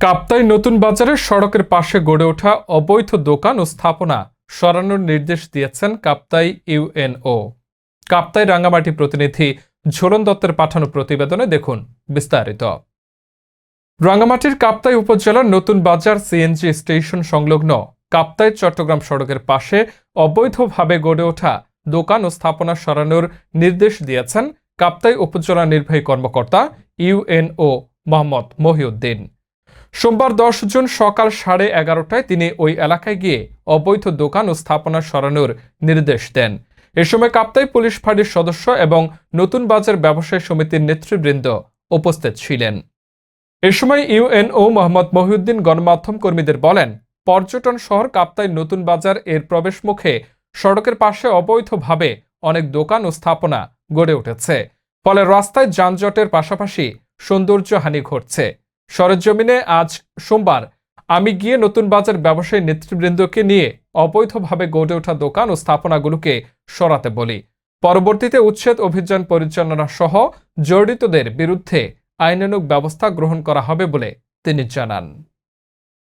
কাপ্তাই নতুন বাজারে সড়কের পাশে গড়ে ওঠা অবৈধ দোকান ও স্থাপনা সরানোর নির্দেশ দিয়েছেন কাপ্তাই ইউএনও কাপ্তাই রাঙ্গামাটি প্রতিনিধি ঝোলন দত্তের পাঠানো প্রতিবেদনে দেখুন বিস্তারিত। রাঙ্গামাটির কাপ্তাই উপজেলার নতুন বাজার সিএনজি স্টেশন সংলগ্ন কাপ্তাই চট্টগ্রাম সড়কের পাশে অবৈধভাবে গড়ে ওঠা দোকান ও স্থাপনা সরানোর নির্দেশ দিয়েছেন কাপ্তাই উপজেলা নির্বাহী কর্মকর্তা ইউএনও মোহাম্মদ মহিউদ্দিন। সোমবার দশ জুন সকাল সাড়ে এগারোটায় তিনি ওই এলাকায় গিয়ে অবৈধ দোকান ও স্থাপনা সরানোর নির্দেশ দেন। এ সময় কাপ্তাই পুলিশ ফাঁড়ির সদস্য এবং নতুন বাজার ব্যবসায়ী সমিতির নেতৃবৃন্দ উপস্থিত ছিলেন। এ সময় ইউএনও মোহাম্মদ মহিউদ্দিন গণমাধ্যম কর্মীদের বলেন, পর্যটন শহর কাপ্তাই নতুন বাজার এর প্রবেশ মুখে সড়কের পাশে অবৈধভাবে অনেক দোকান ও স্থাপনা গড়ে উঠেছে। ফলে রাস্তায় যানজটের পাশাপাশি সৌন্দর্যহানি ঘটছে। সরেজমিনে আজ সোমবার। আমি গিয়ে নতুন বাজার ব্যবসায়ী নেতৃবৃন্দকে নিয়ে অবৈধভাবে গড়ে ওঠা দোকান ও স্থাপনাগুলোকে সরাতে বলি। পরবর্তীতে উচ্ছেদ অভিযান পরিচালনা সহ জড়িতদের বিরুদ্ধে আইনানুগ ব্যবস্থা গ্রহণ করা হবে বলে তিনি জানান।